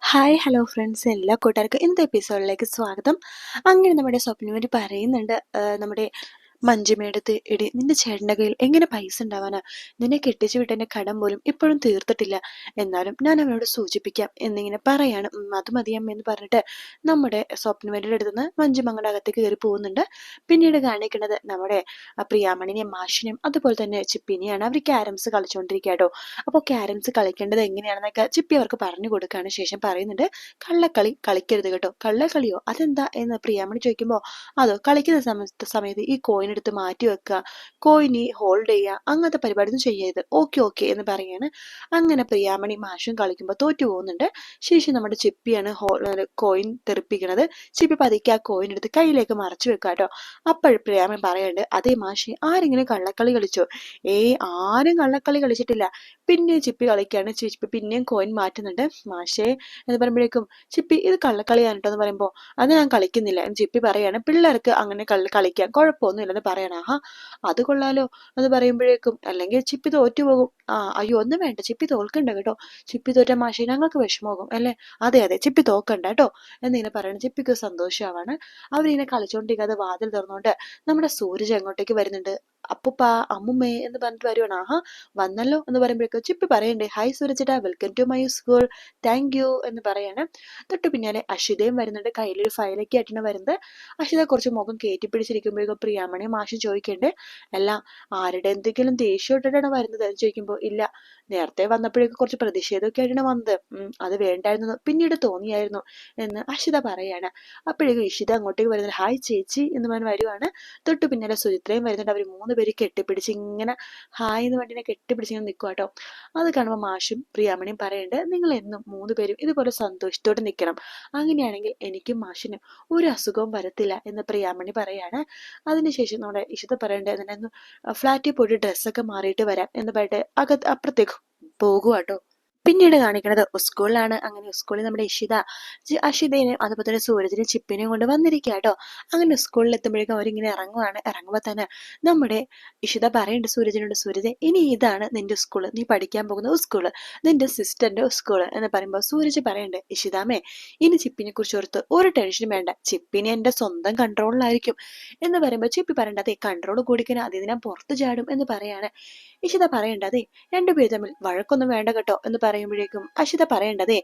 Hi hello friends എല്ലാ കൂട്ടുകാർക്കും ഇന്നത്തെ എപ്പിസോഡിലേക്ക് സ്വാഗതം. അങ്ങനെ നമ്മുടെ സ്വപ്നവര് പറയുന്നുണ്ട് നമ്മുടെ മഞ്ജുമേടത്ത് എടി നിന്റെ ചേട്ടന്റെ കയ്യിൽ എങ്ങനെ പൈസ ഉണ്ടാവാനാ? നിന്നെ കെട്ടിച്ചു വിട്ടതിന്റെ കടം പോലും ഇപ്പോഴും തീർത്തിട്ടില്ല. എന്നാലും ഞാൻ അവനോട് സൂചിപ്പിക്കാം എന്നിങ്ങനെ പറയാണ്. അത് മതിയമ്മ എന്ന് പറഞ്ഞിട്ട് നമ്മുടെ സ്വപ്നമേടിയുടെ അടുത്ത് നിന്ന് മഞ്ചുമങ്ങളുടെ അകത്തേക്ക് കയറി പോകുന്നുണ്ട്. പിന്നീട് കാണിക്കുന്നത് നമ്മുടെ പ്രിയാമണിനെയും മാഷിനെയും അതുപോലെ തന്നെ ചിപ്പിനെയാണ് അവർ ക്യാരംസ് കളിച്ചുകൊണ്ടിരിക്കുക കേട്ടോ അപ്പോൾ ക്യാരംസ് കളിക്കേണ്ടത് എങ്ങനെയാണെന്നൊക്കെ ചിപ്പി അവർക്ക് പറഞ്ഞു കൊടുക്കുകയാണ് ശേഷം പറയുന്നുണ്ട് കള്ളക്കളി കളിക്കരുത് കേട്ടോ. കള്ളക്കളിയോ? അതെന്താ? എന്ന് പ്രിയാമണി ചോദിക്കുമ്പോൾ അതോ കളിക്കുന്ന സമയത്ത് സമയത്ത് ഈ കോയിൻ എടുത്ത് മാറ്റി വെക്കുക. കോയിനി ഹോൾഡ് ചെയ്യുക. അങ്ങനത്തെ പരിപാടി ഒന്നും ചെയ്യരുത്. ഓക്കെ ഓക്കെ എന്ന് പറയാണ് അങ്ങനെ പ്രിയാമണി മാഷും കളിക്കുമ്പോൾ തോറ്റു പോകുന്നുണ്ട്. ശേഷം നമ്മുടെ ചിപ്പിയാണ് ഹോൾ കോയിൻ തെറിപ്പിക്കുന്നത്. ചിപ്പി പതുക്കെ ആ കോയിൻ എടുത്ത് കയ്യിലേക്ക് മറച്ചു വെക്കുക കേട്ടോ. അപ്പോൾ പ്രിയാമണി പറയുന്നുണ്ട് അതേ മാഷി ആരെങ്കിലും കള്ളക്കളി കളിച്ചോ? ഏ ആരും കള്ളക്കളി കളിച്ചിട്ടില്ല. പിന്നെ ചിപ്പി കളിക്കുകയാണ്. ചിപ്പി പിന്നെയും കോയിൻ മാറ്റുന്നുണ്ട്. മാഷേ എന്ന് പറയുമ്പോഴേക്കും ചിപ്പി ഇത് കള്ളക്കളിയാണ് കേട്ടോ എന്ന് പറയുമ്പോൾ അത് ഞാൻ കളിക്കുന്നില്ല എന്ന് ചിപ്പി പറയാണ് പിള്ളേർക്ക് അങ്ങനെ കളി കളിക്കാം കുഴപ്പമൊന്നുമില്ലെന്ന് പറയണം. ആഹാ അത് കൊള്ളാലോ എന്ന് പറയുമ്പോഴേക്കും അല്ലെങ്കിൽ ചിപ്പി തോറ്റുപോകും. ആ അയ്യോ ഒന്നും വേണ്ട. ചിപ്പി തോൽക്കണ്ട കേട്ടോ. ചിപ്പി തോറ്റ മാഷെ ഞങ്ങൾക്ക് വിഷമമാകും അല്ലേ? അതെ അതെ ചിപ്പി തോക്കണ്ട കേട്ടോ. എന്നിങ്ങനെ പറയണം ചിപ്പിക്ക് സന്തോഷമാവാണ്. അവരിങ്ങനെ കളിച്ചോണ്ടിരിക്കാതെ വാതിൽ തുറന്നുകൊണ്ട് നമ്മുടെ സൂരജ് എങ്ങോട്ടേക്ക് വരുന്നുണ്ട്? അപ്പുപ്പ അമ്മുമ്മേ എന്ന് പറഞ്ഞിട്ട് വരുവാണ്. ആഹാ വന്നല്ലോ എന്ന് പറയുമ്പോഴേക്കും ചിപ്പി പറയണ്ടേ hi സൂരജിട്ടാ welcome to my school thank you എന്ന് പറയാണ്. തൊട്ട് പിന്നാലെ അഷിതയും വരുന്നുണ്ട്. കയ്യിലൊരു ഫയലൊക്കെ ആയിട്ടാണ് വരുന്നത്. അഷിത കുറച്ച് മുഖം കയറ്റി പിടിച്ചിരിക്കുമ്പോഴേക്കും പ്രിയാമണി മാഷി ചോദിക്കണ്ടേ അല്ല ആരുടെ എന്തെങ്കിലും ദേഷ്യം ഇട്ടിട്ടാണ് വരുന്നത്? എന്ന് ചോദിക്കുമ്പോൾ ഇല്ല നേരത്തെ വന്നപ്പോഴേക്കും കുറച്ച് പ്രതിഷേധമൊക്കെ ആയിട്ടാണ് വന്നത്. അത് വേണ്ടായിരുന്നു. പിന്നീട് തോന്നിയായിരുന്നു എന്ന് അഷിത പറയാണ്. അപ്പോഴേക്കും ഇഷിത അങ്ങോട്ടേക്ക് വരുന്നത് ഹായ് ചേച്ചി എന്ന് പറഞ്ഞ് വരുവാണ്. തൊട്ട് പിന്നാലെ സുചിത്രയും വരുന്നുണ്ട്. അവർ മൂന്ന് പേര് കെട്ടിപ്പിടിച്ച് ഇങ്ങനെ ഹായ് എന്ന് പറഞ്ഞിങ്ങനെ കെട്ടിപ്പിടിച്ച് ഇങ്ങനെ നിൽക്കുക കേട്ടോ അത് കാണുമ്പോൾ മാഷും പ്രിയാമണിയും പറയുന്നുണ്ട് നിങ്ങൾ എന്നും മൂന്ന് പേരും ഇതുപോലെ സന്തോഷത്തോടെ നിൽക്കണം അങ്ങനെയാണെങ്കിൽ എനിക്കും മാഷിനും ഒരു അസുഖവും വരത്തില്ല എന്ന് പ്രിയാമണി പറയാണ്. അതിനുശേഷം നമ്മുടെ ഇഷിത പറയേണ്ടത് ഫ്ലാറ്റിൽ പോയിട്ട് ഡ്രസ്സൊക്കെ മാറിയിട്ട് വരാം എന്ന് പറഞ്ഞിട്ട് അകത്ത് അപ്പുറത്തേക്ക് പോകുക കേട്ടോ പിന്നീട് കാണിക്കുന്നത് സ്കൂളിലാണ് അങ്ങനെ സ്കൂളിൽ നമ്മുടെ ഇഷിത അഷിതേനെയും അതുപോലെ തന്നെ സൂരജിനെയും ചിപ്പിനെയും കൊണ്ട് വന്നിരിക്കുക കേട്ടോ അങ്ങനെ സ്കൂളിൽ എത്തുമ്പോഴേക്കും അവരിങ്ങനെ ഇറങ്ങുവാണ്. ഇറങ്ങുമ്പോൾ തന്നെ നമ്മുടെ ഇഷിത പറയുന്നുണ്ട് സൂരജിനോട് സൂരജ് ഇനി ഇതാണ് നിന്റെ സ്കൂൾ നീ പഠിക്കാൻ പോകുന്ന സ്കൂൾ നിന്റെ സിസ്റ്ററിന്റെ സ്കൂൾ എന്ന് പറയുമ്പോൾ സൂരജ് പറയുന്നുണ്ട് ഇഷിതാമേ ഇനി ചിപ്പിനെ കുറിച്ച് ഓർത്ത് ഒരു ടെൻഷനും വേണ്ട. ചിപ്പിനെ എന്റെ സ്വന്തം കൺട്രോളിലായിരിക്കും എന്ന് പറയുമ്പോൾ ചിപ്പി പറയേണ്ടത് കൺട്രോൾ കൂടിക്കാൻ അതിന് പുറത്തു ചാടും. എന്ന് പറയാണ്. ഇഷിത പറയേണ്ടത് രണ്ടുപേരും തമ്മിൽ വഴക്കൊന്നും വേണ്ട കേട്ടോ. എന്ന് പറയുമ്പോഴേക്കും അഷിത പറയേണ്ടതേ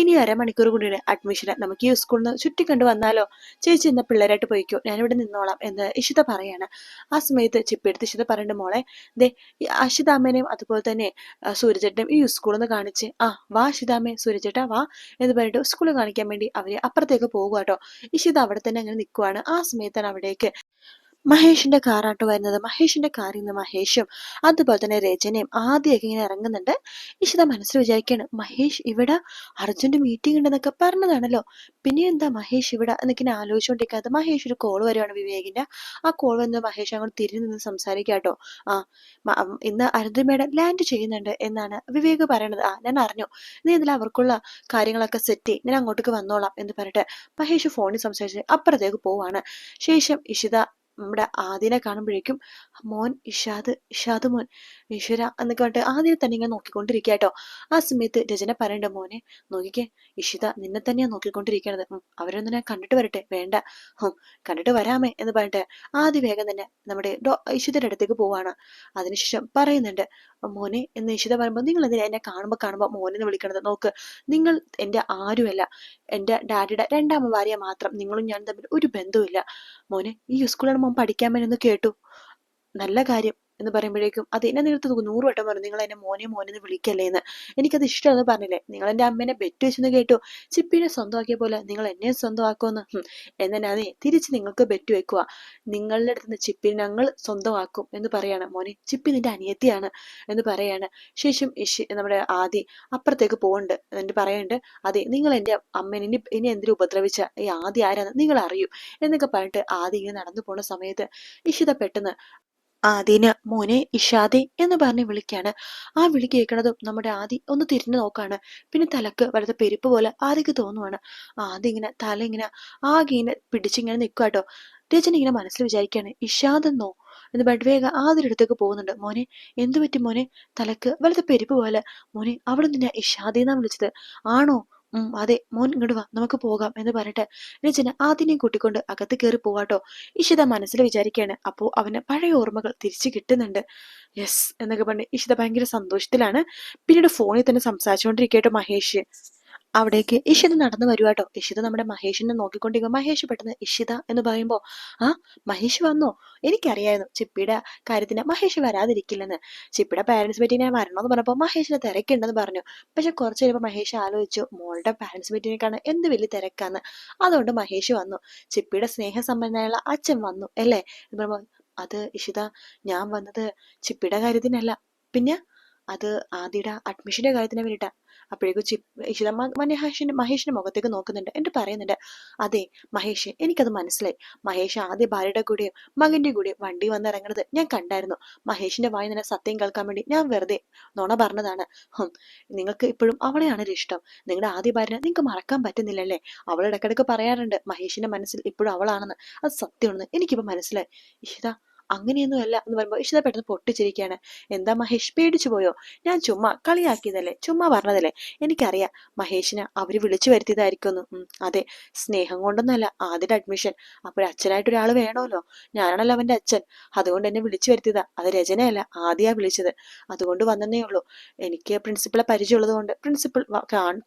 ഇനി അരമണിക്കൂർ കൂടിയാണ് അഡ്മിഷന് നമുക്ക് ഈ സ്കൂളിൽ നിന്ന് ചുറ്റിക്കണ്ടു വന്നാലോ? ചേച്ചി ഇന്ന് പിള്ളേരായിട്ട് പോയിക്കോ? ഞാനിവിടെ നിന്നോളാം എന്ന് ഇഷിത പറയാണ്. ആ സമയത്ത് ചിപ്പെടുത്ത് ഇഷിത പറയണ്ട മോളെ ദേ അഷിതാമ്മേനെയും അതുപോലെ തന്നെ സൂര്യചേട്ടനും ഈ സ്കൂളിൽ നിന്ന് കാണിച്ച് ആ വാ അഷിതാമ്മേ സൂര്യചേട്ടാ വാ എന്ന് പറഞ്ഞിട്ട് സ്കൂളിൽ കാണിക്കാൻ വേണ്ടി അവരെ അപ്പുറത്തേക്ക് പോകുക കേട്ടോ ഇഷിത അവിടെ തന്നെ അങ്ങനെ നിൽക്കുവാണ് ആ സമയത്താണ് അവിടേക്ക് മഹേഷിന്റെ കാറാട്ടോ വരുന്നത്. മഹേഷിന്റെ കാറിൽ നിന്ന് മഹേഷും അതുപോലെ തന്നെ രചനയും ആദ്യമൊക്കെ ഇങ്ങനെ ഇറങ്ങുന്നുണ്ട്. ഇഷിത മനസ്സിൽ വിചാരിക്കുകയാണ് മഹേഷ് ഇവിടെ അർജുന്റെ മീറ്റിംഗ് ഉണ്ടെന്നൊക്കെ പറഞ്ഞതാണല്ലോ. പിന്നെ എന്താ മഹേഷ് ഇവിടെ എന്നൊക്കെ ആലോചിച്ചുകൊണ്ടിരിക്കാതെ മഹേഷ് ഒരു കോൾ വരുവാണ് വിവേകിന്റെ. ആ കോൾ വന്ന് മഹേഷ് അങ്ങോട്ട് തിരിഞ്ഞു നിന്ന് സംസാരിക്കാട്ടോ ആ ഇന്ന് അർജുൻ മേഡം ലാൻഡ് ചെയ്യുന്നുണ്ട് എന്നാണ് വിവേക് പറയണത്. ആ ഞാൻ അറിഞ്ഞു. നീ ഇതിൽ അവർക്കുള്ള കാര്യങ്ങളൊക്കെ സെറ്റ് ചെയ്യും. ഞാൻ അങ്ങോട്ടേക്ക് വന്നോളാം എന്ന് പറഞ്ഞിട്ട് മഹേഷ് ഫോണിൽ സംസാരിച്ച് അപ്പുറത്തേക്ക് പോവാണ്. ശേഷം ഇഷിത നമ്മുടെ ആദിനെ കാണുമ്പോഴേക്കും മോൻ ഇഷാദ് ഇഷാദ് മോൻ ഈശ്വര എന്നൊക്കെ പറഞ്ഞിട്ട് ആദ്യം തന്നെ ഇങ്ങനെ നോക്കിക്കൊണ്ടിരിക്കുക കേട്ടോ ആ സമയത്ത് രചന പറയണ്ട മോനെ നോക്കിക്കേ ഇഷിത നിന്നെ തന്നെയാ നോക്കിക്കൊണ്ടിരിക്കണത്. അവരൊന്നും ഞാൻ കണ്ടിട്ട് വരട്ടെ വേണ്ട. കണ്ടിട്ട് വരാമേ എന്ന് പറഞ്ഞിട്ട് ആദ്യ വേഗം തന്നെ നമ്മുടെ ഇഷിതയുടെ അടുത്തേക്ക് പോവാണ്. അതിനുശേഷം പറയുന്നുണ്ട് മോനെ എന്ന് ഇഷിത പറയുമ്പോൾ നിങ്ങൾ എന്തിനാ എന്നെ കാണുമ്പോൾ കാണുമ്പോൾ മോനെന്ന് വിളിക്കണത്? നോക്ക് നിങ്ങൾ എന്റെ ആരുമല്ല. എന്റെ ഡാഡിയുടെ രണ്ടാമ ഭാര്യ മാത്രം. നിങ്ങളും ഞാൻ തമ്മിൽ ഒരു ബന്ധവുമില്ല. മോനെ ഈ സ്കൂളിൽ മോൻ പഠിക്കാൻ വേണ്ടി കേട്ടു. നല്ല കാര്യം എന്ന് പറയുമ്പോഴേക്കും അത് എന്നെ നേരത്തെ നൂറ് വട്ടം പറഞ്ഞു നിങ്ങൾ എന്നെ മോനെ മോനെ എന്ന് വിളിക്കല്ലേ എന്ന് എനിക്കത് ഇഷ്ടമെന്ന് പറഞ്ഞില്ലേ? നിങ്ങൾ എന്റെ അമ്മേനെ ബെറ്റ് വെച്ചെന്ന് കേട്ടു. ചിപ്പിനെ സ്വന്തമാക്കിയ പോലെ നിങ്ങൾ എന്നെ സ്വന്തമാക്കുമെന്ന് അതെ തിരിച്ച് നിങ്ങൾക്ക് ബെറ്റ് വെക്കുക. നിങ്ങളുടെ അടുത്ത് നിന്ന് ചിപ്പിനെ ഞങ്ങൾ സ്വന്തമാക്കും എന്ന് പറയാണ്. മോനെ ചിപ്പി നിന്റെ അനിയത്തിയാണ് എന്ന് പറയാണ്. ശേഷം ഇഷി നമ്മുടെ ആദി അപ്പുറത്തേക്ക് പോകുന്നുണ്ട് എന്നിട്ട് പറയുന്നുണ്ട് അതെ നിങ്ങൾ എന്റെ അമ്മേനെ ഇനി ഇനി എന്തിനു ഉപദ്രവിച്ച? ഈ ആദി ആരാന്ന് നിങ്ങൾ അറിയൂ എന്നൊക്കെ പറഞ്ഞിട്ട് ആദി ഇങ്ങനെ നടന്നു പോണ സമയത്ത് ഇഷിത പെട്ടെന്ന് ആദിന് മോനെ ഇഷാദി എന്ന് പറഞ്ഞ് വിളിക്കാണ്. ആ വിളി കേൾക്കണതും നമ്മുടെ ആദി ഒന്ന് തിരിഞ്ഞു നോക്കാണ്. പിന്നെ തലക്ക് വെറുതെ പെരുപ്പ് പോലെ ആദിക്ക് തോന്നുവാണ്. ആദ്യം ഇങ്ങനെ തല ഇങ്ങനെ ആകെ ഇങ്ങനെ പിടിച്ചിങ്ങനെ നിൽക്കുക കേട്ടോ രചന ഇങ്ങനെ മനസ്സിൽ വിചാരിക്കാണ് ഇഷാദെന്നോ? എന്ന് പറഞ്ഞിട്ട് വേഗം ആദ്യ അടുത്തേക്ക് പോകുന്നുണ്ട്. മോനെ എന്തു പറ്റി മോനെ? തലക്ക് വെറുതെ പെരുപ്പ് പോലെ മോനെ അവിടെ നിന്നെ ഇഷാദെന്നാ വിളിച്ചത്? ആണോ? അതെ മോൻ ഇങ്ങോട്ട് വാ നമുക്ക് പോകാം എന്ന് പറഞ്ഞിട്ട് രചന ആദ്യനെയും കൂട്ടിക്കൊണ്ട് അകത്ത് കയറി പോവാട്ടോ. ഇഷിത മനസ്സിൽ വിചാരിക്കുകയാണ് അപ്പോ അവന് പഴയ ഓർമ്മകൾ തിരിച്ചു കിട്ടുന്നുണ്ട്. യെസ് എന്നൊക്കെ പറഞ്ഞ് ഇഷിത ഭയങ്കര സന്തോഷത്തിലാണ്. പിന്നീട് ഫോണിൽ തന്നെ സംസാരിച്ചുകൊണ്ടിരിക്കട്ടോ മഹേഷ്. അവിടേക്ക് ഇഷിത നടന്നു വരുവാട്ടോ ഇഷിത നമ്മുടെ മഹേഷിനെ നോക്കിക്കൊണ്ടിരിക്കും മഹേഷ് പെട്ടെന്ന് ഇഷിത എന്ന് പറയുമ്പോ ആ മഹേഷ് വന്നോ? എനിക്കറിയായിരുന്നു ചിപ്പിയുടെ കാര്യത്തിന് മഹേഷ് വരാതിരിക്കില്ലെന്ന്. ചിപ്പിയുടെ പാരന്റ്സ് മീറ്റിങ്ങിനെ ഞാൻ വരണമെന്ന് പറഞ്ഞപ്പോൾ മഹേഷിന് തിരക്കുണ്ടെന്ന് പറഞ്ഞു. പക്ഷെ കുറച്ച് കഴിയുമ്പോൾ മഹേഷ് ആലോചിച്ചു മോളുടെ പാരന്റ്സ് മീറ്റിങ്ങിനേക്കാണ് എന്ത് വലിയ തിരക്കാന്ന്. അതുകൊണ്ട് മഹേഷ് വന്നു. ചിപ്പിയുടെ സ്നേഹസമ്പന്നനായുള്ള അച്ഛൻ വന്നു അല്ലേ? എന്ന് അത് ഇഷിത ഞാൻ വന്നത് ചിപ്പിയുടെ കാര്യത്തിനല്ല. പിന്നെ അത് ആദ്യയുടെ അഡ്മിഷന്റെ കാര്യത്തിന് വേണ്ടിയിട്ടാണ് അപ്പോഴേക്കും ചി ഇഷിത മഹേഷിന്റെ മഹേഷിന്റെ മുഖത്തേക്ക് നോക്കുന്നുണ്ട്. എന്നിട്ട് പറയുന്നുണ്ട് അതെ മഹേഷ് എനിക്കത് മനസ്സിലായി. മഹേഷ് ആദ്യ ഭാര്യയുടെ കൂടെയും മകന്റെ കൂടെയും വണ്ടി വന്നിറങ്ങുന്നത് ഞാൻ കണ്ടായിരുന്നു. മഹേഷിന്റെ വായി തന്നെ സത്യം കേൾക്കാൻ വേണ്ടി ഞാൻ വെറുതെ നുണ പറഞ്ഞതാണ്. നിങ്ങൾക്ക് ഇപ്പോഴും അവളെയാണ് ഇഷ്ടം. നിങ്ങളുടെ ആദ്യ ഭാര്യ നിങ്ങൾക്ക് മറക്കാൻ പറ്റുന്നില്ലല്ലേ? അവൾ ഇടക്കിടക്ക് പറയാറുണ്ട് മഹേഷിന്റെ മനസ്സിൽ ഇപ്പോഴും അവളാണെന്ന്. അത് സത്യമാണെന്ന് എനിക്കിപ്പോ മനസ്സിലായി. ഇഷിത അങ്ങനെയൊന്നും അല്ല എന്ന് പറയുമ്പോൾ ഇഷിത പെട്ടെന്ന് പൊട്ടിച്ചിരിക്കുകയാണ് എന്താ മഹേഷ്? പേടിച്ചു പോയോ? ഞാൻ ചുമ്മാ കളിയാക്കിയതല്ലേ? ചുമ്മാ പറഞ്ഞതല്ലേ? എനിക്കറിയാം മഹേഷിനെ അവർ വിളിച്ചു വരുത്തിയതായിരിക്കുമെന്ന്. അതെ. സ്നേഹം കൊണ്ടൊന്നല്ല ആദ്യത്തെ അഡ്മിഷൻ അപ്പോൾ അച്ഛനായിട്ട് ഒരാൾ വേണമല്ലോ? ഞാനാണല്ലോ അവന്റെ അച്ഛൻ. അതുകൊണ്ട് എന്നെ വിളിച്ചു വരുത്തിയതാ. അത് രചനയല്ല ആദ്യമാണ് വിളിച്ചത്. അതുകൊണ്ട് വന്നതേ ഉള്ളൂ. എനിക്ക് പ്രിൻസിപ്പളെ പരിചയമുള്ളത് കൊണ്ട് പ്രിൻസിപ്പൾ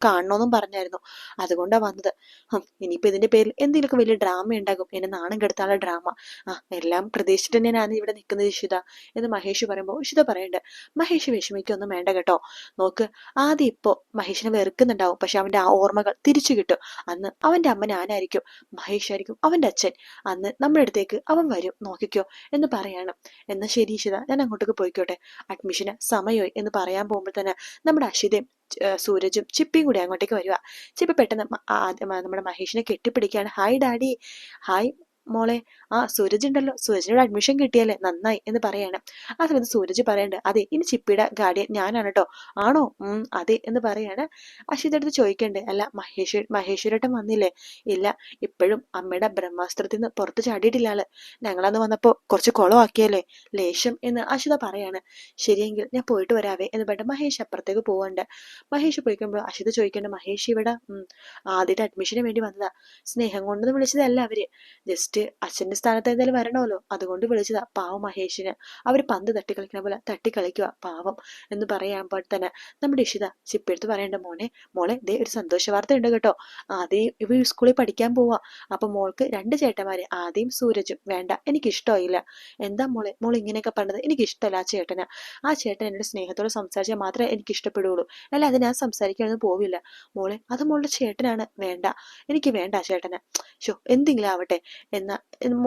കാണണമെന്നും പറഞ്ഞായിരുന്നു. അതുകൊണ്ടാണ് വന്നത്. ഇനിയിപ്പോൾ ഇതിന്റെ പേരിൽ എന്തെങ്കിലുമൊക്കെ വലിയ ഡ്രാമ ഉണ്ടാകും. എന്നെ നാണം കെടുത്താനുള്ള ഡ്രാമ ആ എല്ലാം പ്രതീക്ഷിച്ചിട്ട് തന്നെയാണ് ഇവിടെ നിൽക്കുന്നത് ഇഷിത? എന്ന് മഹേഷ് പറയുമ്പോൾ ഇഷിത പറയണ്ട് മഹേഷ് വിഷമിക്കൊന്നും വേണ്ട കേട്ടോ. നോക്ക് ആദ്യം ഇപ്പോ മഹേഷിനെ വെറുക്കുന്നുണ്ടാവും. പക്ഷെ അവന്റെ ആ ഓർമ്മകൾ തിരിച്ചു കിട്ടും. അന്ന് അവന്റെ അമ്മ ഞാനായിരിക്കും മഹേഷ് ആയിരിക്കും അവന്റെ അച്ഛൻ. അന്ന് നമ്മുടെ അടുത്തേക്ക് അവൻ വരും. നോക്കിക്കോ എന്ന് പറയാണ്. എന്നാ ശരി ഇഷിത ഞാൻ അങ്ങോട്ടേക്ക് പോയിക്കോട്ടെ. അഡ്മിഷന് സമയമായി. എന്ന് പറയാൻ പോകുമ്പോൾ തന്നെ നമ്മുടെ അഷിതയും സൂരജും ചിപ്പിയും കൂടി അങ്ങോട്ടേക്ക് വരിക ചിപ്പി പെട്ടെന്ന് നമ്മുടെ മഹേഷിനെ കെട്ടിപ്പിടിക്കുകയാണ്. Hi daddy. ഹായ് മോളെ ആ സൂരജ് ഉണ്ടല്ലോ. സൂരജിനോട് അഡ്മിഷൻ കിട്ടിയല്ലേ? നന്നായി എന്ന് പറയാണ്. ആ സമയത്ത് സൂരജ് പറയണ്ട് അതെ ഇനി ചിപ്പിയുടെ ഗാർഡിയൻ ഞാനാണ് കേട്ടോ ആണോ? ഉം അതെ എന്ന് പറയാണ്. അശ്വിത അടുത്ത് ചോദിക്കണ്ടേ അല്ല മഹേഷ് മഹേശ്വരട്ടം വന്നില്ലേ? ഇല്ല ഇപ്പോഴും അമ്മയുടെ ബ്രഹ്മാസ്ത്രത്തിൽ നിന്ന് പുറത്ത് ചാടിയിട്ടില്ല ആൾ. ഞങ്ങളന്ന് വന്നപ്പോ കുറച്ച് കുളമാക്കിയല്ലേ ലേശം എന്ന് അശ്വിത പറയാണ്. ശരിയെങ്കിൽ ഞാൻ പോയിട്ട് വരാവേ എന്ന് പറഞ്ഞിട്ട് മഹേഷ് അപ്പുറത്തേക്ക് പോവണ്ട്. മഹേഷ് പോയിക്കുമ്പോൾ അശ്വിത ചോദിക്കണ്ട മഹേഷ് ഇവിടെ? ആദ്യത്തെ അഡ്മിഷന് വേണ്ടി വന്നതാ. സ്നേഹം കൊണ്ടൊന്നും വിളിച്ചതല്ല അവർ. ജസ്റ്റ് ജസ്റ്റ് അച്ഛന്റെ സ്ഥാനത്ത് എന്തായാലും വരണമല്ലോ. അതുകൊണ്ട് വിളിച്ചതാ പാവം മഹേഷിന്. അവർ പന്ത് തട്ടി കളിക്കുന്ന പോലെ തട്ടി കളിക്കുക പാവം എന്ന് പറയുമ്പോൾ തന്നെ നമ്മുടെ ഇഷിത ചിപ്പെടുത്ത് പറയേണ്ട മോനെ. മോളെ ഇതേ ഒരു സന്തോഷ വാർത്ത ഉണ്ട് കേട്ടോ. ആദ്യം ഇവ സ്കൂളിൽ പഠിക്കാൻ പോവാ. അപ്പൊ മോൾക്ക് രണ്ട് ചേട്ടന്മാരെ ആദ്യം സൂരജും. വേണ്ട എനിക്ക് ഇഷ്ടമായില്ല എന്താ മോളെ? മോൾ ഇങ്ങനെയൊക്കെ പറഞ്ഞത് എനിക്ക് ഇഷ്ടമല്ല ആ ചേട്ടന്. ആ ചേട്ടൻ എന്നോട് സ്നേഹത്തോടെ സംസാരിച്ചാൽ മാത്രമേ എനിക്ക് ഇഷ്ടപ്പെടുകയുള്ളൂ അല്ല അത് ഞാൻ സംസാരിക്കാനൊന്നും പോവില്ല. മോളെ അത് മോളുടെ ചേട്ടനാണ്. വേണ്ട എനിക്ക് വേണ്ട ചേട്ടന്. ഷോ എന്തെങ്കിലും ആവട്ടെ. എന്നാ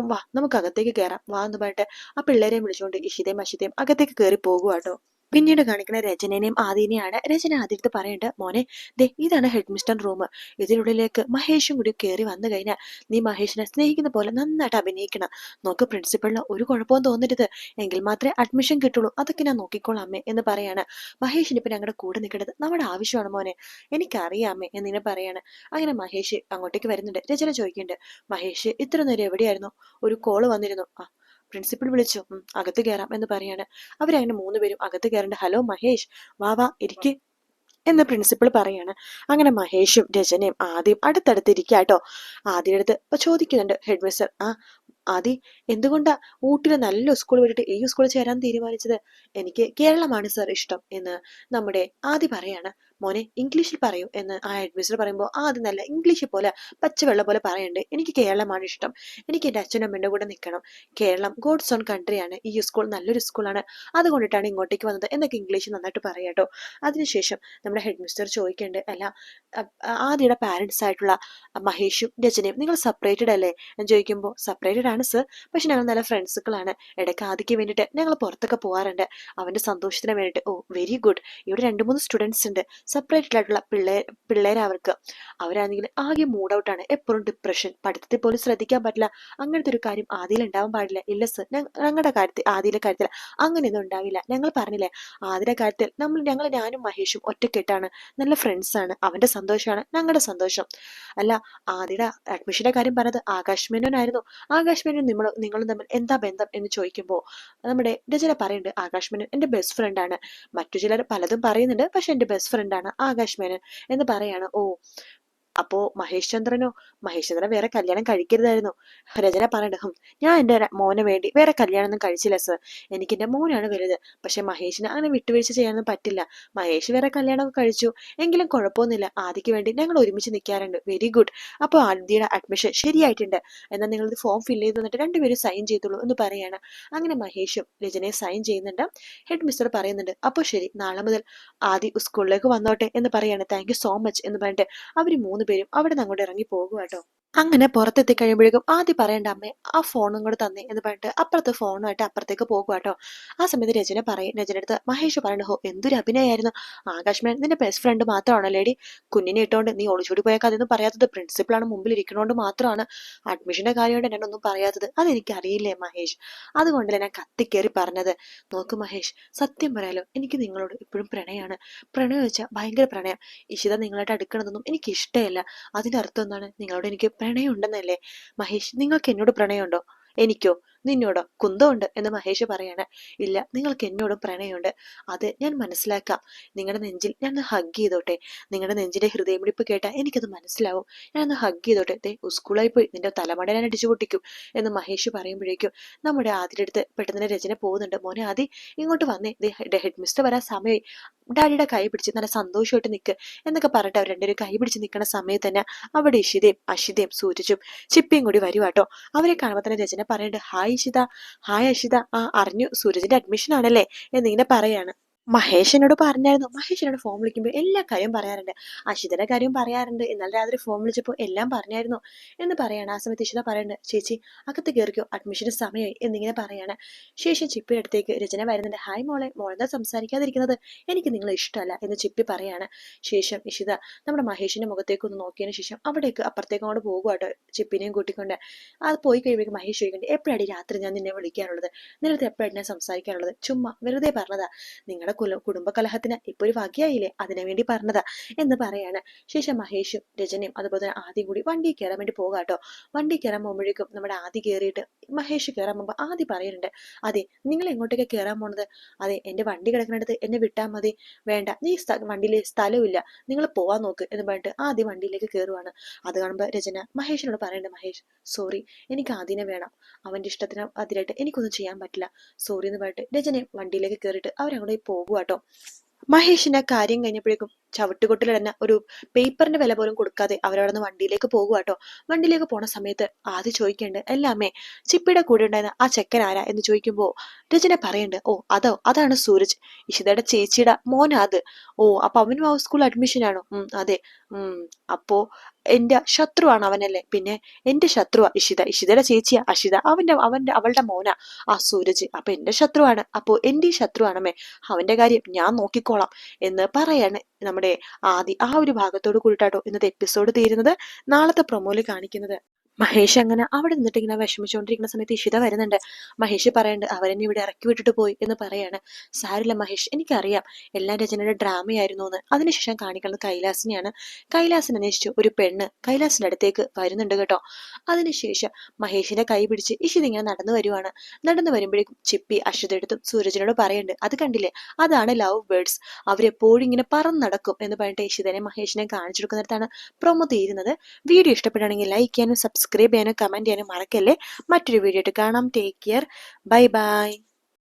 വാ നമുക്ക് അകത്തേക്ക് കയറാം വാ എന്ന് പറഞ്ഞിട്ട് ആ പിള്ളേരെയും വിളിച്ചുകൊണ്ട് ഇഷിതയും അഷിതയും അകത്തേക്ക് കയറി പോകുവാട്ടോ പിന്നീട് കാണിക്കുന്ന രചനേനെയും ആദിനെയാണ് രചന ആദ്യത്ത് പറയേണ്ടത് മോനെ ദേ ഇതാണ് ഹെഡ് മിസ്റ്റർ റൂം ഇതിനുള്ളിലേക്ക് മഹേഷും കൂടി കയറി വന്നു കഴിഞ്ഞാൽ നീ മഹേഷിനെ സ്നേഹിക്കുന്ന പോലെ നന്നായിട്ട് അഭിനയിക്കണം. നോക്ക് പ്രിൻസിപ്പളിന് ഒരു കുഴപ്പവും തോന്നരുത്. എങ്കിൽ മാത്രമേ അഡ്മിഷൻ കിട്ടുള്ളൂ. അതൊക്കെ ഞാൻ നോക്കിക്കോളാം അമ്മേ എന്ന് പറയാണ്. മഹേഷിന് ഇപ്പം ഞങ്ങളുടെ കൂടെ നിൽക്കുന്നത് നമ്മുടെ ആവശ്യമാണ് മോനെ. എനിക്കറിയാം അമ്മേ എന്നിനെ പറയാണ്. അങ്ങനെ മഹേഷ് അങ്ങോട്ടേക്ക് വരുന്നുണ്ട്. രചന ചോദിക്കുന്നുണ്ട് മഹേഷ് ഇത്ര നേരം എവിടെയായിരുന്നു? ഒരു കോൾ വന്നിരുന്നു. ആ പ്രിൻസിപ്പൾ വിളിച്ചു. അകത്ത് കയറാം എന്ന് പറയാണ്. അവരങ്ങനെ മൂന്നുപേരും അകത്ത് കയറേണ്ട ഹലോ മഹേഷ് വാ വാ ഇരിക്ക് എന്ന് പ്രിൻസിപ്പൾ പറയാണ്. അങ്ങനെ മഹേഷും രചനയും ആദ്യം അടുത്തടുത്തിരിക്കാട്ടോ ആദ്യം അടുത്ത് ചോദിക്കുന്നുണ്ട് ഹെഡ് മിസ്റ്റർ ആ ആദി എന്തുകൊണ്ടാ ഊട്ടിയിൽ നല്ല സ്കൂൾ വിട്ടിട്ട് ഈ സ്കൂളിൽ ചേരാൻ തീരുമാനിച്ചത്? എനിക്ക് കേരളമാണ് സർ ഇഷ്ടം എന്ന് നമ്മുടെ ആദി പറയാണ്. മോനെ ഇംഗ്ലീഷിൽ പറയൂ എന്ന് ആ അഡ്മിസർ പറയുമ്പോൾ ആദ്യം നല്ല ഇംഗ്ലീഷിൽ പോലെ പച്ചവെള്ളം പോലെ പറയണ്ടേ. എനിക്ക് കേരളമാണ് ഇഷ്ടം. എനിക്ക് എന്റെ അച്ഛനും അമ്മയുടെ കൂടെ നിൽക്കണം കേരളം ഗോഡ്സ് ഓൺ കൺട്രിയാണ് ഈ സ്കൂൾ നല്ലൊരു സ്കൂളാണ് അതുകൊണ്ടിട്ടാണ് ഇങ്ങോട്ടേക്ക് വന്നത്. എന്നൊക്കെ ഇംഗ്ലീഷ് നന്നായിട്ട് പറയാട്ടോ അതിനുശേഷം നമ്മുടെ ഹെഡ് മിസ്റ്റർ ചോദിക്കേണ്ടത് അല്ല ആദ്യയുടെ പാരൻസ് ആയിട്ടുള്ള മഹേഷും രചനയും നിങ്ങൾ സെപ്പറേറ്റഡ് അല്ലേ? എന്ന് ചോദിക്കുമ്പോൾ സെപ്പറേറ്റഡ് ആണ് സർ പക്ഷെ ഞങ്ങൾ നല്ല ഫ്രണ്ട്സുകളാണ് ഇടയ്ക്ക് ആദ്യക്ക് വേണ്ടിയിട്ട് ഞങ്ങൾ പുറത്തൊക്കെ പോകാറുണ്ട് അവന്റെ സന്തോഷത്തിന് വേണ്ടിയിട്ട്. ഓ വെരി ഗുഡ് ഇവിടെ രണ്ട് മൂന്ന് സ്റ്റുഡൻസ് ഉണ്ട്. സെപ്പറേറ്റഡ് ആയിട്ടുള്ള പിള്ളേർ പിള്ളേരവർക്ക് അവരാണെങ്കിൽ ആകെ മൂഡ് ഔട്ടാണ് എപ്പോഴും ഡിപ്രഷൻ പഠിത്തത്തിൽ പോലും ശ്രദ്ധിക്കാൻ പറ്റില്ല. അങ്ങനത്തെ ഒരു കാര്യം ആദ്യം ഉണ്ടാവാൻ പാടില്ല. ഇല്ല സർ ഞങ്ങളുടെ കാര്യത്തിൽ ആദ്യയിലെ കാര്യത്തിൽ അങ്ങനെയൊന്നും ഉണ്ടാവില്ല. ഞങ്ങൾ പറഞ്ഞില്ലേ ആദ്യത്തെ കാര്യത്തിൽ നമ്മൾ ഞങ്ങൾ ഞാനും മഹേഷും ഒറ്റക്കെട്ടാണ്. നല്ല ഫ്രണ്ട്സാണ് അവന്റെ സന്തോഷമാണ് ഞങ്ങളുടെ സന്തോഷം. അല്ല ആദ്യയുടെ അഡ്മിഷന്റെ കാര്യം പറഞ്ഞത് ആകാശ് മേനോനായിരുന്നു ആകാശ് മേനോൻ നിങ്ങൾ നിങ്ങളും തമ്മിൽ എന്താ ബന്ധം എന്ന് ചോദിക്കുമ്പോൾ നമ്മുടെ രചന പറയുന്നുണ്ട് ആകാശ് മേനോൻ എന്റെ ബെസ്റ്റ് ഫ്രണ്ടാണ് മറ്റു ചിലർ പലതും പറയുന്നുണ്ട് പക്ഷെ എന്റെ ബെസ്റ്റ് ഫ്രണ്ടാണ് ആകാശ് മേനൻ എന്ന് പറയാണ്. ഓ അപ്പോ മഹേഷ് ചന്ദ്രനോ മഹേഷ് ചന്ദ്രൻ വേറെ കല്യാണം കഴിക്കരുതായിരുന്നു. രചന പറഞ്ഞു ഞാൻ എന്റെ മോനെ വേണ്ടി വേറെ കല്യാണം ഒന്നും കഴിച്ചില്ല സർ എനിക്ക് എന്റെ മോനാണ് വലുത്. പക്ഷെ മഹേഷിന് അങ്ങനെ വിട്ടുവീഴ്ച ചെയ്യാനൊന്നും പറ്റില്ല. മഹേഷ് വേറെ കല്യാണമൊക്കെ കഴിച്ചു. എങ്കിലും കുഴപ്പമൊന്നുമില്ല. ആദിക്ക് വേണ്ടി ഞങ്ങൾ ഒരുമിച്ച് നിൽക്കാറുണ്ട്. വെരി ഗുഡ് അപ്പോൾ ആദ്യയുടെ അഡ്മിഷൻ ശരിയായിട്ടുണ്ട്. എന്നാൽ നിങ്ങൾ ഇത് ഫോം ഫില്ല് ചെയ്ത് തന്നിട്ട് രണ്ടുപേരും സൈൻ ചെയ്തോളൂ എന്ന് പറയാണ്. അങ്ങനെ മഹേഷും രചനയെ സൈൻ ചെയ്യുന്നുണ്ട്. ഹെഡ് മിസ്റ്റർ പറയുന്നുണ്ട് അപ്പോൾ ശരി നാളെ മുതൽ ആദി സ്കൂളിലേക്ക് വന്നോട്ടെ എന്ന് പറയാണ്. താങ്ക് സോ മച്ച് എന്ന് പറഞ്ഞിട്ട് അവർ മൂന്ന് പേരും അവിടെ നിന്ന് അങ്ങോട്ട് ഇറങ്ങി പോകുക കേട്ടോ അങ്ങനെ പുറത്തെത്തി കഴിയുമ്പോഴേക്കും ആദ്യം പറയേണ്ട അമ്മേ ആ ഫോണും കൂടെ തന്നെ എന്ന് പറഞ്ഞിട്ട് അപ്പുറത്തെ ഫോണുമായിട്ട് അപ്പുറത്തേക്ക് പോകുക കേട്ടോ ആ സമയത്ത് രചന പറയും രചന അടുത്ത് മഹേഷ് പറയണ്ട ഹോ എന്തൊരു അഭിനയമായിരുന്നു ആകാശ് മേൻ നിന്റെ ബെസ്റ്റ് ഫ്രണ്ട് മാത്രമാണോ ലേഡി കുഞ്ഞിനെ ഇട്ടുകൊണ്ട് നീ ഒളിച്ചോടി പോയ അതൊന്നും പറയാത്തത്. പ്രിൻസിപ്പളാണ് മുമ്പിൽ ഇരിക്കണോണ്ട് മാത്രമാണ് അഡ്മിഷന്റെ കാര്യമായിട്ട് എന്നൊന്നും പറയാത്തത്. അതെനിക്ക് അറിയില്ലേ മഹേഷ്? അതുകൊണ്ടല്ലേ ഞാൻ കത്തിക്കേറി പറഞ്ഞത്. നോക്ക് മഹേഷ് സത്യം പറയാലോ എനിക്ക് നിങ്ങളോട് ഇപ്പോഴും പ്രണയമാണ് പ്രണയം വെച്ചാൽ ഭയങ്കര പ്രണയം. ഇഷിത നിങ്ങളായിട്ട് അടുക്കണതൊന്നും എനിക്ക് ഇഷ്ടമല്ല അതിന്റെ അർത്ഥം എന്താണ്? നിങ്ങളോട് എനിക്ക് പ്രണയം ഉണ്ടെന്നല്ലേ മഹേഷ് നിങ്ങൾക്ക് എന്നോട് പ്രണയമുണ്ടോ? എനിക്കോ? നിന്നോടോ? കുന്തമുണ്ട് എന്ന് മഹേഷ് പറയാണ്. ഇല്ല നിങ്ങൾക്ക് എന്നോടും പ്രണയമുണ്ട്. അത് ഞാൻ മനസ്സിലാക്കാം. നിങ്ങളുടെ നെഞ്ചിൽ ഞാൻ ഹഗ് ചെയ്തോട്ടെ. നിങ്ങളുടെ നെഞ്ചിന്റെ ഹൃദയമിടിപ്പ് കേട്ടാൽ എനിക്കത് മനസ്സിലാവും. ഞാൻ ഒന്ന് ഹഗ് ചെയ്തോട്ടെ. ദേ സ്കൂളായി പോയി നിന്റെ തലമട ഞാൻ അടിച്ചു പൊട്ടിക്കും എന്ന് മഹേഷ് പറയുമ്പോഴേക്കും നമ്മുടെ ആദ്യടുത്ത് പെട്ടെന്ന് രചന പോകുന്നുണ്ട്. മോനെ ആദി ഇങ്ങോട്ട് വന്നേ. ദേ ഹെഡ് മിസ്റ്റർ വരാൻ സമയമായി ഡാഡിയുടെ കൈ പിടിച്ച് നല്ല സന്തോഷമായിട്ട് നിൽക്ക് എന്നൊക്കെ പറഞ്ഞിട്ട് അവർ രണ്ടുപേരും കൈ പിടിച്ച് നിൽക്കുന്ന സമയത്ത് തന്നെ അവിടെ ഇഷിതയും അഷിതയും സൂരജും ചിപ്പിയും കൂടി വരുവാട്ടോ അവരെ കാണുമ്പോൾ തന്നെ രചന പറയുന്നുണ്ട് ഹായ് ഇഷിത ഹായ് അഷിത. ആ അറിഞ്ഞു. സൂരജിന്റെ അഡ്മിഷൻ ആണല്ലേ എന്നിങ്ങനെ പറയാണ്. മഹേഷ് എന്നോട് പറഞ്ഞായിരുന്നു. മഹേഷിനോട് ഫോൺ വിളിക്കുമ്പോൾ എല്ലാ കാര്യവും പറയാറുണ്ട്. അഷിതയുടെ കാര്യം പറയാറുണ്ട്. ഇന്നലെ രാത്രി ഫോൺ വിളിച്ചപ്പോൾ എല്ലാം പറഞ്ഞായിരുന്നു എന്ന് പറയാണ്. ആ സമയത്ത് ഇഷിത പറയുന്നുണ്ട് ചേച്ചി അകത്ത് കയറിക്കോ അഡ്മിഷന് സമയമായി എന്നിങ്ങനെ പറയാണ്. ശേഷം ചിപ്പിയുടെ അടുത്തേക്ക് രചന വരുന്നുണ്ട്. ഹായ് മോളെ. മോളെന്താ സംസാരിക്കാതിരിക്കുന്നത്? എനിക്ക് നിങ്ങളെ ഇഷ്ടമല്ല എന്ന് ചിപ്പി പറയാണ്. ശേഷം ഇഷിത നമ്മുടെ മഹേഷിന്റെ മുഖത്തേക്ക് ഒന്ന് നോക്കിയതിന് ശേഷം അവിടേക്ക് അപ്പുറത്തേക്ക് അങ്ങോട്ട് പോകുക കേട്ടോ ചിപ്പിനെയും കൂട്ടിക്കൊണ്ട്. അത് പോയി കഴിയുമ്പോൾ മഹേഷ് ചോദിക്കുന്നുണ്ട് എപ്പോഴാണ് രാത്രി ഞാൻ നിന്നെ വിളിക്കാനുള്ളത്? നിനക്ക് എപ്പോഴാണ് ഞാൻ സംസാരിക്കാനുള്ളത്? ചുമ്മാ വെറുതെ പറഞ്ഞതാ. നിങ്ങളുടെ കുല കുടുംബ കലഹത്തിന് ഇപ്പൊ ഒരു വകയായില്ലേ? അതിനു വേണ്ടി പറഞ്ഞതാ എന്ന് പറയാണ്. ശേഷം മഹേഷും രജനയും അതുപോലെ തന്നെ ആദ്യം കൂടി വണ്ടി കയറാൻ വേണ്ടി പോകാം കേട്ടോ. വണ്ടി കയറാൻ പോകുമ്പോഴേക്കും നമ്മുടെ ആദ്യ കയറിയിട്ട് മഹേഷ് കയറാൻ പോകുമ്പോൾ ആദ്യം പറയുന്നുണ്ട് അതെ നിങ്ങൾ എങ്ങോട്ടേക്ക് കയറാൻ പോണത്? അതെ എന്റെ വണ്ടി കിടക്കുന്നിടത്ത് എന്നെ വിട്ടാൽ മതി. വേണ്ട നീ വണ്ടിയിൽ സ്ഥലമില്ല. നിങ്ങൾ പോവാൻ നോക്ക് എന്ന് പറഞ്ഞിട്ട് ആദ്യം വണ്ടിയിലേക്ക് കയറുവാണ് അത് കാണുമ്പോൾ രചന മഹേഷിനോട് പറയുന്നുണ്ട് മഹേഷ് സോറി എനിക്ക് ആദ്യനെ വേണം. അവന്റെ ഇഷ്ടത്തിന് അതിലായിട്ട് എനിക്കൊന്നും ചെയ്യാൻ പറ്റില്ല. സോറി എന്ന് പറഞ്ഞിട്ട് രചന വണ്ടിയിലേക്ക് കയറിയിട്ട് അവരങ്ങോട്ട് പോകുക കേട്ടോ മഹേഷിന് കാര്യം കഴിഞ്ഞപ്പോഴേക്കും ചവിട്ടുകൊട്ടിൽ തന്നെ ഒരു പേപ്പറിന്റെ വില പോലും കൊടുക്കാതെ അവരവിടെ നിന്ന് വണ്ടിയിലേക്ക് പോകുക കേട്ടോ വണ്ടിയിലേക്ക് പോണ സമയത്ത് ആദ്യം ചോദിക്കേണ്ടത് എല്ലാമേ ചിപ്പിയുടെ കൂടെ ഉണ്ടായിരുന്ന ആ ചെക്കൻ ആരാ? എന്ന് ചോദിക്കുമ്പോൾ രചന പറയുന്നുണ്ട് ഓ അതോ അതാണ് സൂരജ്. ഇഷിതയുടെ ചേച്ചിയുടെ മോനാ അത്. ഓ അപ്പൊ അവനും ആ സ്കൂൾ അഡ്മിഷൻ ആണോ? ഉം അതെ. ഉം അപ്പോ എന്റെ ശത്രുവാണ് അവനല്ലേ? പിന്നെ എന്റെ ശത്രുവാ ഇഷിത ഇഷിതയുടെ ചേച്ചിയാ അഷിത. അവന്റെ അവന്റെ അവളുടെ മോനാ. ആ സൂരജ്. അപ്പൊ എന്റെ ശത്രുവാണ്. അപ്പോ എന്റെ ശത്രുവാണമേ അവന്റെ കാര്യം ഞാൻ നോക്കിക്കോളാം എന്ന് പറയാണ് നമ്മുടെ ആദി ആ ഒരു ഭാഗത്തോട് കൂടിയിട്ടാട്ടോ ഇന്നത്തെ എപ്പിസോഡ് തീരുന്നത്. നാളത്തെ പ്രൊമോയിൽ കാണിക്കുന്നത്. മഹേഷ് അങ്ങനെ അവിടെ നിന്നിട്ട് ഇങ്ങനെ വിഷമിച്ചുകൊണ്ടിരിക്കുന്ന സമയത്ത് ഇഷിത വരുന്നുണ്ട്. മഹേഷ് പറയുന്നുണ്ട് അവരെന്നെ ഇവിടെ ഇറക്കി വിട്ടിട്ട് പോയി എന്ന് പറയാണ്. സാരില്ല മഹേഷ് എനിക്കറിയാം. എല്ലാ രചനയുടെ ഡ്രാമയായിരുന്നു എന്ന് അതിനുശേഷം കാണിക്കുന്നത് കൈലാസിനെയാണ്. കൈലാസിനെ അന്വേഷിച്ച് ഒരു പെണ്ണ് കൈലാസിന്റെ അടുത്തേക്ക് വരുന്നുണ്ട് കേട്ടോ. അതിനുശേഷം മഹേഷിന്റെ കൈ പിടിച്ച് ഇഷിത ഇങ്ങനെ നടന്നു വരുവാണ്. നടന്നു വരുമ്പോഴേക്കും ചിപ്പി അശ്വതെടുത്തും സൂരജിനോട് പറയുന്നുണ്ട് അത് കണ്ടില്ലേ? അതാണ് ലവ് ബേർഡ്സ് അവരെപ്പോഴും ഇങ്ങനെ പറന്ന് നടക്കും എന്ന് പറഞ്ഞിട്ട് ഇഷിതനെ മഹേഷിനെ കാണിച്ചു കൊടുക്കുന്നിടത്താണ് പ്രൊമോ തീരുന്നത്. വീഡിയോ ഇഷ്ടപ്പെടുകയാണെങ്കിൽ ലൈക്ക് ചെയ്യാനും സബ്സ്ക്രൈബ് ചെയ്യാനും കമന്റ് ചെയ്യാനും മറക്കല്ലേ? മറ്റൊരു വീഡിയോ ആയിട്ട് കാണാം. Take care bye bye